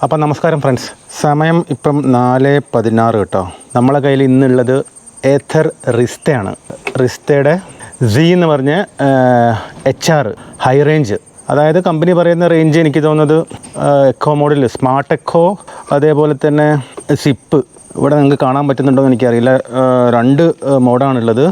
അപ്പം നമസ്കാരം ഫ്രണ്ട്സ് സമയം ഇപ്പം നാല് പതിനാറ് കേട്ടോ. നമ്മളെ കയ്യിൽ ഇന്നുള്ളത് ഏഥർ റിസ്തയാണ് റിസ്തയുടെ സി എന്ന് പറഞ്ഞ എച്ച് ആർ ഹൈ റേഞ്ച് അതായത് കമ്പനി പറയുന്ന റേഞ്ച് എനിക്ക് തോന്നുന്നത് എക്കോ മോഡൽ സ്മാർട്ട് എക്കോ അതേപോലെ തന്നെ സിപ്പ് ഇവിടെ നിങ്ങൾക്ക് കാണാൻ പറ്റുന്നുണ്ടോ എന്ന് എനിക്കറിയില്ല രണ്ട് മോഡാണുള്ളത്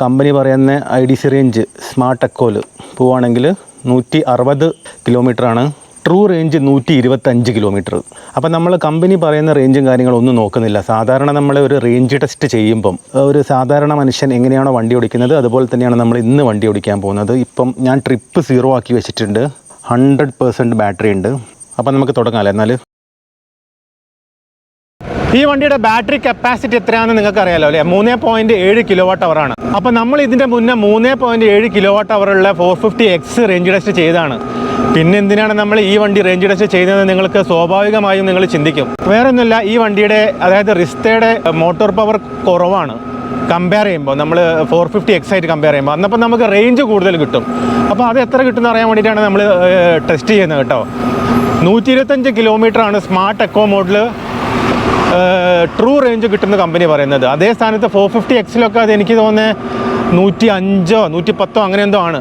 കമ്പനി പറയുന്ന I D C range smart എക്കോയിൽ പോവുകയാണെങ്കിൽ നൂറ്റി അറുപത് കിലോമീറ്ററാണ് ട്രൂ റേഞ്ച് നൂറ്റി ഇരുപത്തഞ്ച് കിലോമീറ്റർ അപ്പം നമ്മൾ കമ്പനി പറയുന്ന റേഞ്ചും കാര്യങ്ങളൊന്നും നോക്കുന്നില്ല. സാധാരണ നമ്മൾ ഒരു റേഞ്ച് ടെസ്റ്റ് ചെയ്യുമ്പം ഒരു സാധാരണ മനുഷ്യൻ എങ്ങനെയാണോ വണ്ടി ഓടിക്കുന്നത് അതുപോലെ തന്നെയാണ് നമ്മൾ ഇന്ന് വണ്ടി ഓടിക്കാൻ പോകുന്നത്. ഇപ്പം ഞാൻ ട്രിപ്പ് സീറോ ആക്കി വെച്ചിട്ടുണ്ട്. ഹൺഡ്രഡ് പേഴ്സന്റ് ബാറ്ററി ഉണ്ട്. അപ്പം നമുക്ക് തുടങ്ങാമല്ലേ എന്നാൽ ഈ വണ്ടിയുടെ ബാറ്ററി കപ്പാസിറ്റി എത്രയാണെന്ന് നിങ്ങൾക്ക് അറിയാലോ അല്ലേ? മൂന്ന് പോയിന്റ് ഏഴ് കിലോ വാട്ട് അവറാണ് അപ്പോൾ നമ്മൾ ഇതിന്റെ മുന്നേ മൂന്ന് പോയിന്റ് ഏഴ് kilo watt അവറുള്ള four fifty X range test ചെയ്താണ് പിന്നെ എന്തിനാണ് നമ്മൾ ഈ വണ്ടി റേഞ്ച് ടെസ്റ്റ് ചെയ്തതെന്ന് നിങ്ങൾക്ക് സ്വാഭാവികമായും നിങ്ങൾ ചിന്തിക്കും. വേറെ ഒന്നുമില്ല ഈ വണ്ടിയുടെ അതായത് റിസ്തയുടെ മോട്ടോർ പവർ കുറവാണ്. കമ്പയർ ചെയ്യുമ്പോൾ നമ്മൾ ഫോർ ഫിഫ്റ്റി എക്സ് ആയിട്ട് കമ്പയർ ചെയ്യുമ്പോൾ. അന്നപ്പോൾ നമുക്ക് റേഞ്ച് കൂടുതൽ കിട്ടും. അപ്പോൾ അത് എത്ര കിട്ടുമെന്ന് അറിയാൻ വേണ്ടിയിട്ടാണ് നമ്മൾ ടെസ്റ്റ് ചെയ്യുന്നത് കേട്ടോ. നൂറ്റി ഇരുപത്തഞ്ച് കിലോമീറ്റർ ആണ് സ്മാർട്ട് എക്കോ മോഡിൽ ട്രൂ റേഞ്ച് കിട്ടുന്ന കമ്പനി പറയുന്നത്. അതേ സ്ഥാനത്ത് ഫോർ ഫിഫ്റ്റി എക്സിലൊക്കെ അത് എനിക്ക് തോന്നുന്നത് നൂറ്റി അഞ്ചോ നൂറ്റി പത്തോ അങ്ങനെ എന്തോ ആണ്.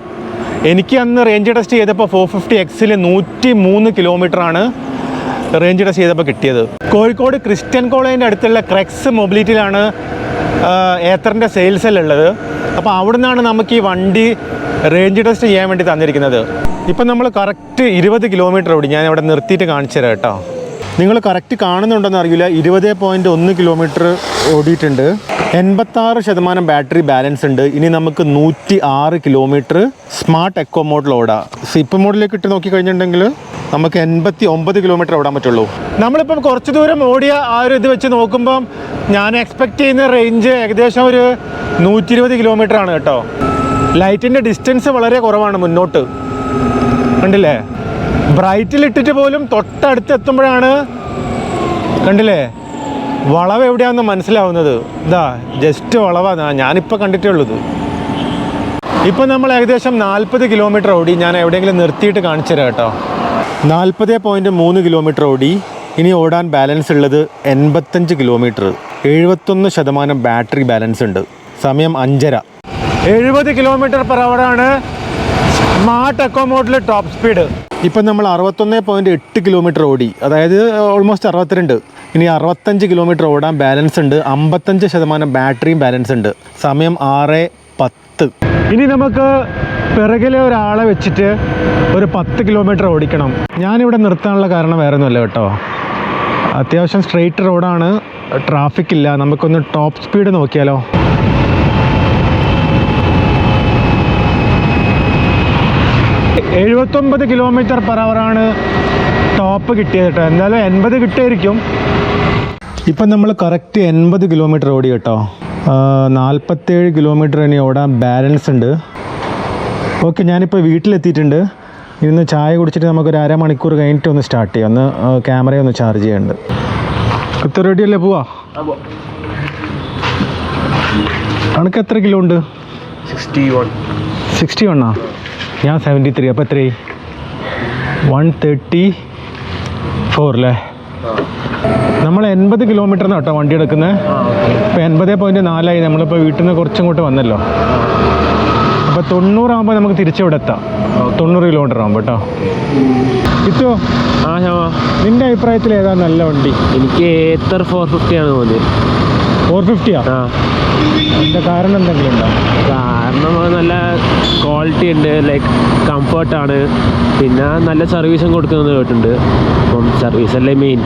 എനിക്ക് അന്ന് റേഞ്ച് ടെസ്റ്റ് ചെയ്തപ്പോൾ ഫോർ ഫിഫ്റ്റി എക്സിൽ നൂറ്റി മൂന്ന് കിലോമീറ്ററാണ് റേഞ്ച് ടെസ്റ്റ് ചെയ്തപ്പോൾ കിട്ടിയത്. കോഴിക്കോട് ക്രിസ്ത്യൻ കോളേജിന്റെ അടുത്തുള്ള ക്രെക്സ് മൊബിലിറ്റിയിലാണ് ഏത്തറിന്റെ സെയിൽസ് ഉള്ളത്. അപ്പോൾ അവിടെ നിന്നാണ് നമുക്ക് ഈ വണ്ടി റേഞ്ച് ടെസ്റ്റ് ചെയ്യാൻ വേണ്ടി തന്നിരിക്കുന്നത്. ഇപ്പം നമ്മൾ കറക്റ്റ് ഇരുപത് കിലോമീറ്റർ ഓടി. ഞാൻ അവിടെ നിർത്തിയിട്ട് കാണിച്ചു തരാം കേട്ടോ. നിങ്ങൾ കറക്റ്റ് കാണുന്നുണ്ടെന്ന് അറിയില്ല. ഇരുപത് പോയിന്റ് ഒന്ന് കിലോമീറ്റർ ഓടിയിട്ടുണ്ട്. എൺപത്താറ് ശതമാനം ബാറ്ററി ബാലൻസ് ഉണ്ട്. ഇനി നമുക്ക് നൂറ്റി ആറ് കിലോമീറ്റർ സ്മാർട്ട് എക്കോ മോഡിൽ ഓടാം. സിപ്പ് മോഡിലേക്ക് ഇട്ട് നോക്കി കഴിഞ്ഞിട്ടുണ്ടെങ്കിൽ നമുക്ക് എൺപത്തി ഒമ്പത് കിലോമീറ്റർ ഓടാൻ പറ്റുള്ളൂ. നമ്മളിപ്പം കുറച്ച് ദൂരം ഓടിയ ആ ഒരു ഇത് വെച്ച് നോക്കുമ്പം ഞാൻ എക്സ്പെക്ട് ചെയ്യുന്ന റേഞ്ച് ഏകദേശം ഒരു നൂറ്റി ഇരുപത് കിലോമീറ്റർ ആണ് കേട്ടോ. ലൈറ്റിന്റെ ഡിസ്റ്റൻസ് വളരെ കുറവാണ് മുന്നോട്ട്. കണ്ടില്ലേ? ബ്രൈറ്റിൽ ഇട്ടിട്ട് പോലും തൊട്ടടുത്ത് എത്തുമ്പോഴാണ് കണ്ടില്ലേ? വളവ് എവിടെയാണെന്ന് മനസ്സിലാവുന്നത്. ഇതാ ജസ്റ്റ് വളവാണ് ഞാനിപ്പോൾ കണ്ടിട്ടേ ഉള്ളൂ ഇപ്പം നമ്മൾ ഏകദേശം നാൽപ്പത് കിലോമീറ്റർ ഓടി. ഞാൻ എവിടെയെങ്കിലും നിർത്തിയിട്ട് കാണിച്ചു തരാം കേട്ടോ. നാൽപ്പത് പോയിന്റ് മൂന്ന് കിലോമീറ്റർ ഓടി. ഇനി ഓടാൻ ബാലൻസ് ഉള്ളത് എൺപത്തഞ്ച് കിലോമീറ്റർ. എഴുപത്തൊന്ന് ശതമാനം ബാറ്ററി ബാലൻസ് ഉണ്ട്. സമയം അഞ്ചര. എഴുപത് കിലോമീറ്റർ പെർ ആണ്. സ്മാർട്ട് എക്കോ മോഡിൽ ടോപ്പ് സ്പീഡ്. ഇപ്പം നമ്മൾ അറുപത്തൊന്ന് പോയിന്റ് എട്ട് കിലോമീറ്റർ ഓടി. അതായത് ഓൾമോസ്റ്റ് അറുപത്തിരണ്ട്. ഇനി അറുപത്തഞ്ച് കിലോമീറ്റർ ഓടാൻ ബാലൻസ് ഉണ്ട്. അമ്പത്തഞ്ച് ശതമാനം ബാറ്ററിയും ബാലൻസ് ഉണ്ട്. സമയം ആറ് പത്ത്. ഇനി നമുക്ക് പിറകിലെ ഒരാളെ വെച്ചിട്ട് ഒരു പത്ത് കിലോമീറ്റർ ഓടിക്കണം. ഞാനിവിടെ നിർത്താനുള്ള കാരണം വേറെ ഒന്നുമല്ല കേട്ടോ. അത്യാവശ്യം സ്ട്രെയിറ്റ് റോഡാണ് ട്രാഫിക് ഇല്ല. നമുക്കൊന്ന് ടോപ്പ് സ്പീഡ് നോക്കിയാലോ? എഴുപത്തൊമ്പത് കിലോമീറ്റർ പെർ ആണ് ടോപ്പ് കിട്ടിയത് കേട്ടോ. എന്തായാലും എൺപത് കിട്ടിയായിരിക്കും. ഇപ്പം നമ്മൾ കറക്റ്റ് എൺപത് കിലോമീറ്റർ ഓടി കേട്ടോ. നാൽപ്പത്തേഴ് കിലോമീറ്റർ ഇനി ഓടാൻ ബാലൻസ് ഉണ്ട്. ഓക്കെ ഞാനിപ്പോൾ വീട്ടിലെത്തിയിട്ടുണ്ട്. ഇന്ന് ചായ കുടിച്ചിട്ട് നമുക്കൊരു അരമണിക്കൂർ കഴിഞ്ഞിട്ട് ഒന്ന് സ്റ്റാർട്ട് ചെയ്യാം. ഒന്ന് ക്യാമറ ഒന്ന് ചാർജ് ചെയ്യുന്നുണ്ട് റെഡി അല്ലേ പോവാ? അണക്ക് എത്ര കിലോ ഉണ്ട്? സിക്സ്റ്റി വൺ സിക്സ്റ്റി വണ്ണാ ഞാൻ സെവന്റി ത്രീ അപ്പോൾ എത്രയായി? വൺ തേർട്ടി ഫോർ അല്ലേ നമ്മൾ എൺപത് കിലോമീറ്റർ കേട്ടോ വണ്ടി എടുക്കുന്നത് ഇപ്പോൾ എൺപത് പോയിന്റ് നാലായി. നമ്മളിപ്പോൾ വീട്ടിൽ നിന്ന് കുറച്ചും കൂട്ട് വന്നല്ലോ. അപ്പോൾ തൊണ്ണൂറാകുമ്പോൾ നമുക്ക് തിരിച്ചിവിടെ എത്താം. തൊണ്ണൂറ് കിലോമീറ്റർ ആകുമ്പോൾ കേട്ടോ ഇത്തോ ആ ശമ നിന്റെ അഭിപ്രായത്തിൽ ഏതാ നല്ല വണ്ടി? എനിക്ക് ഏത്തർ ഫോർ ഫിഫ്റ്റി ആണ് തോന്നിയത്. ഫോർ ഫിഫ്റ്റിയാ ആ? അതിന്റെ കാരണം എന്തെങ്കിലും ഉണ്ടോ? കാരണം നല്ല ക്വാളിറ്റി ഉണ്ട് ലൈക്ക് കംഫർട്ടാണ് പിന്നെ നല്ല സർവീസും കൊടുക്കുന്നത് കേട്ടിട്ടുണ്ട്. അപ്പം സർവീസ് അല്ലേ മെയിൻ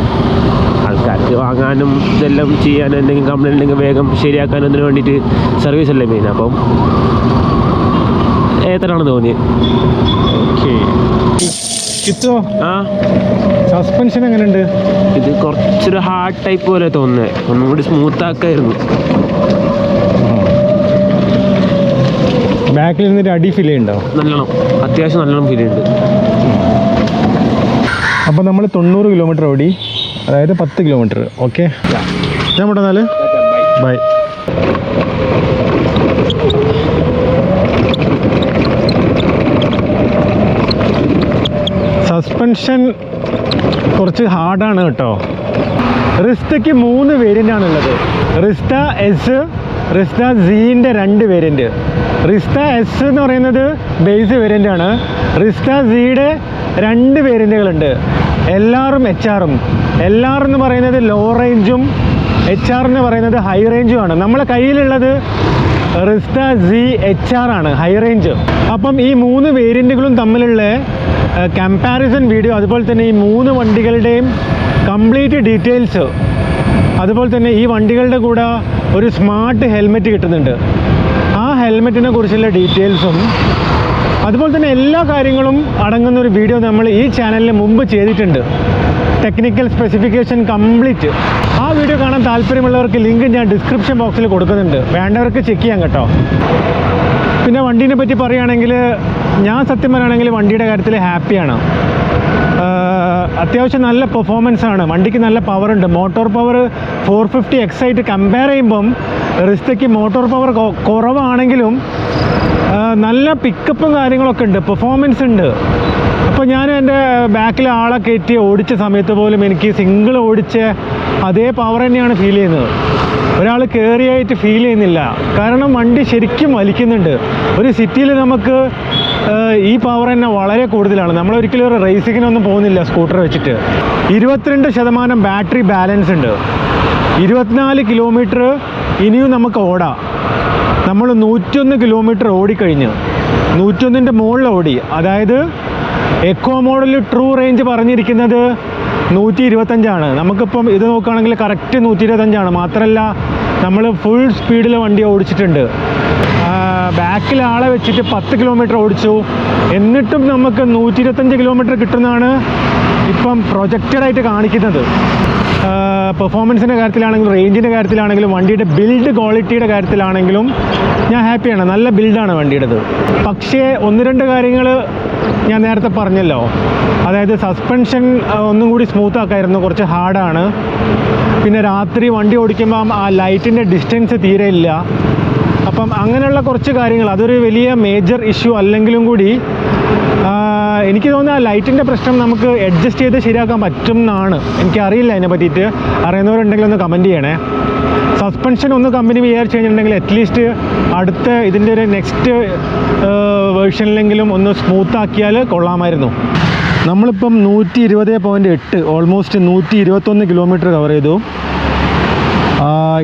ആൾക്കാർക്ക് വാങ്ങാനും ഇതെല്ലാം ചെയ്യാനും എന്തെങ്കിലും കംപ്ലൈന്റ് ഉണ്ടെങ്കിൽ വേഗം ശരിയാക്കാനും അതിന് വേണ്ടിയിട്ട് സർവീസ് അല്ലേ മെയിൻ അപ്പം ഏത്തറാണ് തോന്നിയത് ഓക്കെ ആ? സസ്പെൻഷൻ എങ്ങനെയുണ്ട്? ഇത് കുറച്ചൊരു ഹാർഡ് ടൈപ്പ് പോലെ തോന്നുന്നത് ഒന്നും കൂടി സ്മൂത്ത് ആക്കായിരുന്നു. ബാക്കിൽ നിന്നൊരു അടി ഫീൽ ചെയ്യണ്ടോ? നല്ലോണം. അത്യാവശ്യം നല്ലോണം ഫീൽ ഉണ്ട് അപ്പോൾ നമ്മൾ തൊണ്ണൂറ് കിലോമീറ്റർ ഓടി അതായത് പത്ത് കിലോമീറ്റർ ഓക്കെ ഞാൻ എന്നാൽ ബൈ സസ്പെൻഷൻ കുറച്ച് ഹാർഡാണ് കേട്ടോ. റിസ്റ്റയ്ക്ക് മൂന്ന് വേരിയന്റ് ആണുള്ളത്. റിസ്റ്റ എസ് റിസ്റ്റ സീന്റെ രണ്ട് വേരിയന്റ് റിസ്ത എസ് എന്ന് പറയുന്നത് ബേസ് വേരിയന്റ് ആണ്. റിസ്ത സിയുടെ രണ്ട് വേരിയന്റുകളുണ്ട് എൽ ആറും എച്ച് ആറും എൽ ആർ എന്ന് പറയുന്നത് ലോ റേഞ്ചും എച്ച് ആർ എന്ന് പറയുന്നത് ഹൈ റേഞ്ചും ആണ്. നമ്മളെ കയ്യിലുള്ളത് റിസ്ത സി എച്ച് ആർ ആണ് ഹൈ റേഞ്ച് അപ്പം ഈ മൂന്ന് വേരിയന്റുകളും തമ്മിലുള്ള കമ്പാരിസൺ വീഡിയോ അതുപോലെ തന്നെ ഈ മൂന്ന് വണ്ടികളുടെയും കംപ്ലീറ്റ് ഡീറ്റെയിൽസ് അതുപോലെ തന്നെ ഈ വണ്ടികളുടെ കൂടെ ഒരു സ്മാർട്ട് ഹെൽമെറ്റ് കിട്ടുന്നുണ്ട്. ആ ഹെൽമെറ്റിനെ കുറിച്ചുള്ള ഡീറ്റെയിൽസും അതുപോലെ തന്നെ എല്ലാ കാര്യങ്ങളും അടങ്ങുന്ന ഒരു വീഡിയോ നമ്മൾ ഈ ചാനലിൽ മുമ്പ് ചെയ്തിട്ടുണ്ട്. ടെക്നിക്കൽ സ്പെസിഫിക്കേഷൻ കംപ്ലീറ്റ് ആ വീഡിയോ കാണാൻ താല്പര്യമുള്ളവർക്ക് ലിങ്ക് ഞാൻ ഡിസ്ക്രിപ്ഷൻ ബോക്സിൽ കൊടുക്കുന്നുണ്ട്. വേണ്ടവർക്ക് ചെക്ക് ചെയ്യാം കേട്ടോ. പിന്നെ വണ്ടീനെ പറ്റി പറയുകയാണെങ്കിൽ ഞാൻ സത്യം പറയുകയാണെങ്കിൽ വണ്ടിയുടെ കാര്യത്തിൽ ഹാപ്പിയാണ് അത്യാവശ്യം നല്ല പെർഫോമൻസ് ആണ്. വണ്ടിക്ക് നല്ല പവർ ഉണ്ട്. Motor power four fifty X ആയിട്ട് കമ്പയർ ചെയ്യുമ്പം റിസ്റ്റയ്ക്ക് മോട്ടോർ പവർ കുറവാണെങ്കിലും നല്ല പിക്കപ്പും കാര്യങ്ങളൊക്കെ ഉണ്ട്. പെർഫോമൻസ് ഉണ്ട്. അപ്പോൾ ഞാൻ എന്റെ ബാക്കിൽ ആളെ കയറ്റി ഓടിച്ച സമയത്ത് പോലും എനിക്ക് സിംഗിൾ ഓടിച്ച അതേ പവർ തന്നെയാണ് ഫീൽ ചെയ്യുന്നത്. ഒരാൾ കയറിയായിട്ട് ഫീൽ ചെയ്യുന്നില്ല. കാരണം വണ്ടി ശരിക്കും വലിക്കുന്നുണ്ട്. ഒരു സിറ്റിയിൽ നമുക്ക് ഈ പവർ തന്നെ വളരെ കൂടുതലാണ്. നമ്മൾ ഒരിക്കലും ഒരു റേസിങ്ങിനൊന്നും പോകുന്നില്ല സ്കൂട്ടർ വെച്ചിട്ട്. ഇരുപത്തിരണ്ട് ശതമാനം ബാറ്ററി ബാലൻസ് ഉണ്ട്. ഇരുപത്തിനാല് കിലോമീറ്റർ ഇനിയും നമുക്ക് ഓടാം. നമ്മൾ നൂറ്റൊന്ന് കിലോമീറ്റർ ഓടിക്കഴിഞ്ഞ്. നൂറ്റൊന്നിന്റെ മുകളിൽ ഓടി. അതായത് എക്കോ മോഡൽ ട്രൂ റേഞ്ച് പറഞ്ഞിരിക്കുന്നത് നൂറ്റി ഇരുപത്തഞ്ചാണ് നമുക്കിപ്പം ഇത് നോക്കുകയാണെങ്കിൽ കറക്റ്റ് നൂറ്റി ഇരുപത്തഞ്ചാണ് മാത്രമല്ല നമ്മൾ ഫുൾ സ്പീഡിൽ വണ്ടി ഓടിച്ചിട്ടുണ്ട്. ബാക്കിൽ ആളെ വെച്ചിട്ട് പത്ത് കിലോമീറ്റർ ഓടിച്ചു. എന്നിട്ടും നമുക്ക് നൂറ്റി ഇരുപത്തഞ്ച് കിലോമീറ്റർ കിട്ടുന്നതാണ് ഇപ്പം പ്രൊജക്റ്റഡായിട്ട് കാണിക്കുന്നത്. പെർഫോമൻസിന്റെ കാര്യത്തിലാണെങ്കിലും റേഞ്ചിന്റെ കാര്യത്തിലാണെങ്കിലും വണ്ടിയുടെ ബിൽഡ് ക്വാളിറ്റിയുടെ കാര്യത്തിലാണെങ്കിലും ഞാൻ ഹാപ്പിയാണ് നല്ല ബിൽഡാണ് വണ്ടിയുടേത്. പക്ഷേ ഒന്ന് രണ്ട് കാര്യങ്ങൾ ഞാൻ നേരത്തെ പറഞ്ഞല്ലോ. അതായത് സസ്പെൻഷൻ ഒന്നും കൂടി സ്മൂത്ത് ആക്കായിരുന്നു. കുറച്ച് ഹാർഡാണ് പിന്നെ രാത്രി വണ്ടി ഓടിക്കുമ്പം ആ ലൈറ്റിന്റെ ഡിസ്റ്റൻസ് തീരെ ഇല്ല. അപ്പം അങ്ങനെയുള്ള കുറച്ച് കാര്യങ്ങൾ അതൊരു വലിയ മേജർ ഇഷ്യൂ അല്ലെങ്കിലും കൂടി എനിക്ക് തോന്നുന്നു ആ ലൈറ്റിന്റെ പ്രശ്നം നമുക്ക് അഡ്ജസ്റ്റ് ചെയ്ത് ശരിയാക്കാൻ പറ്റും എന്നാണ് എനിക്കറിയില്ല അതിനെ പറ്റിയിട്ട്. അറിയുന്നവരുണ്ടെങ്കിൽ ഒന്ന് കമന്റ് ചെയ്യണേ. സസ്പെൻഷൻ ഒന്ന് കമ്പനി വിചാരിച്ച് കഴിഞ്ഞിട്ടുണ്ടെങ്കിൽ അറ്റ്ലീസ്റ്റ് അടുത്ത ഇതിന്റെ ഒരു നെക്സ്റ്റ് വേർഷനിലെങ്കിലും ഒന്ന് സ്മൂത്ത് ആക്കിയാൽ കൊള്ളാമായിരുന്നു. നമ്മളിപ്പം നൂറ്റി ഇരുപത് പോയിന്റ് എട്ട് ഓൾമോസ്റ്റ് നൂറ്റി ഇരുപത്തൊന്ന് കിലോമീറ്റർ കവർ ചെയ്തു.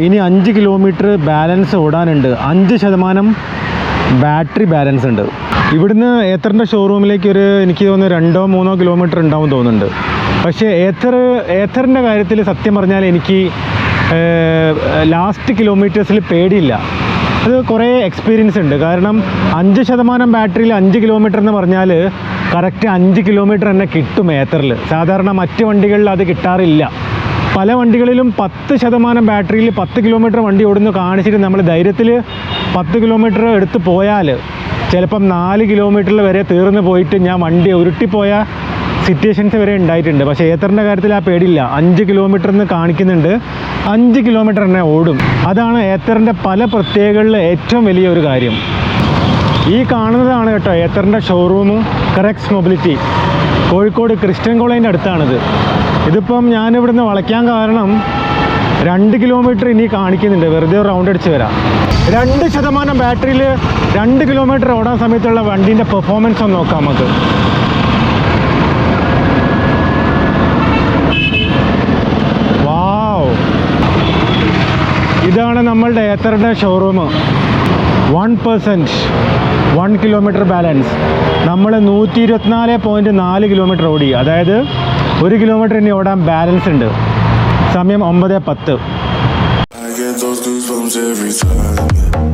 ഇനി അഞ്ച് കിലോമീറ്റർ ബാലൻസ് ഓടാനുണ്ട്. അഞ്ച് ശതമാനം ബാറ്ററി ബാലൻസ് ഉണ്ട്. ഇവിടുന്ന് ഏത്തറിന്റെ ഷോറൂമിലേക്ക് ഒരു എനിക്ക് തോന്നുന്നു രണ്ടോ മൂന്നോ കിലോമീറ്റർ ഉണ്ടാവും തോന്നുന്നുണ്ട്. പക്ഷേ ഏത്തർ ഏത്തറിന്റെ കാര്യത്തിൽ സത്യം പറഞ്ഞാൽ എനിക്ക് ലാസ്റ്റ് കിലോമീറ്റേഴ്സിൽ പേടിയില്ല. അത് കുറേ എക്സ്പീരിയൻസ് ഉണ്ട്. കാരണം അഞ്ച് ശതമാനം ബാറ്ററിയിൽ അഞ്ച് കിലോമീറ്റർ എന്ന് പറഞ്ഞാൽ കറക്റ്റ് അഞ്ച് കിലോമീറ്റർ തന്നെ കിട്ടും ഏത്തറിൽ സാധാരണ മറ്റ് വണ്ടികളിൽ അത് കിട്ടാറില്ല. പല വണ്ടികളിലും പത്ത് ശതമാനം ബാറ്ററിയിൽ പത്ത് കിലോമീറ്റർ വണ്ടി ഓടുന്നു കാണിച്ചിട്ട് നമ്മൾ ധൈര്യത്തിൽ പത്ത് കിലോമീറ്റർ എടുത്ത് പോയാൽ ചിലപ്പം നാല് കിലോമീറ്ററിൽ വരെ തീർന്നു പോയിട്ട് ഞാൻ വണ്ടി ഉരുട്ടിപ്പോയ സിറ്റുവേഷൻസ് വരെ ഉണ്ടായിട്ടുണ്ട്. പക്ഷേ ഏത്തറിന്റെ കാര്യത്തിൽ ആ പേടിയില്ല. അഞ്ച് കിലോമീറ്റർ എന്ന് കാണിക്കുന്നുണ്ട്. അഞ്ച് കിലോമീറ്റർ തന്നെ ഓടും. അതാണ് ഏത്തറിന്റെ പല പ്രത്യേകതകളിൽ ഏറ്റവും വലിയ ഒരു കാര്യം. ഈ കാണുന്നതാണ് കേട്ടോ എത്തറിന്റെ ഷോറൂം കറക്സ് മൊബിലിറ്റി കോഴിക്കോട് ക്രിസ്ത്യൻ കോളേജിന്റെ അടുത്താണിത്. ഇതിപ്പം ഞാനിവിടുന്ന് വളയ്ക്കാൻ കാരണം രണ്ട് കിലോമീറ്റർ ഇനി കാണിക്കുന്നുണ്ട്. വെറുതെ റൗണ്ട് അടിച്ച് വരാം. രണ്ട് ശതമാനം ബാറ്ററിയിൽ രണ്ട് കിലോമീറ്റർ ഓടാൻ സമയത്തുള്ള വണ്ടീന്റെ പെർഫോമൻസ് ഒന്ന് നോക്കാം നമുക്ക്. വാവ് ഇതാണ് നമ്മളുടെ ഏത്തറുടെ showroom one percent one kilometre balance നമ്മൾ നൂറ്റി ഇരുപത്തിനാല് പോയിന്റ് നാല് കിലോമീറ്റർ ഓടി. അതായത് ഒരു കിലോമീറ്റർ ഇനി ഓടാൻ ബാലൻസ് ഉണ്ട്. സമയം ഒമ്പത് പത്ത്. I get those goosebumps every time.